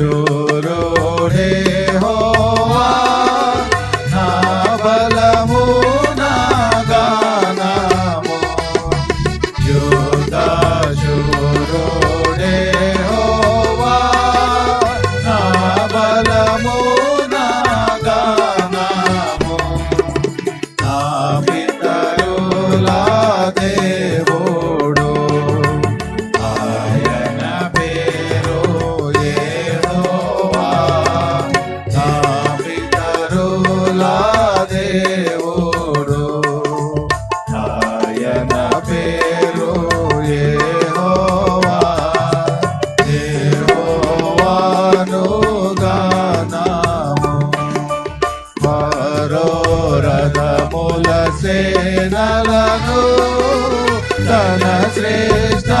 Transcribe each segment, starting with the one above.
চোর పేరు ఏ సేనలను తన శ్రేష్టాధిపతులను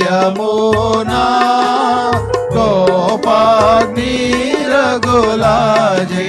यमुना गोपाग्नि रघुलाजे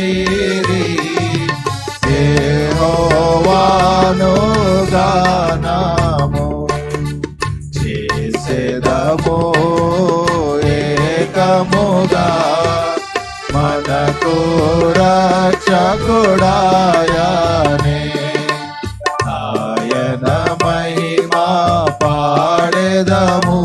చేరి దేహోవాను గానము చేసేదము ఏకముగా మనకు రక్షకుడాయనే. ఆయన మహిమా పాడేదము.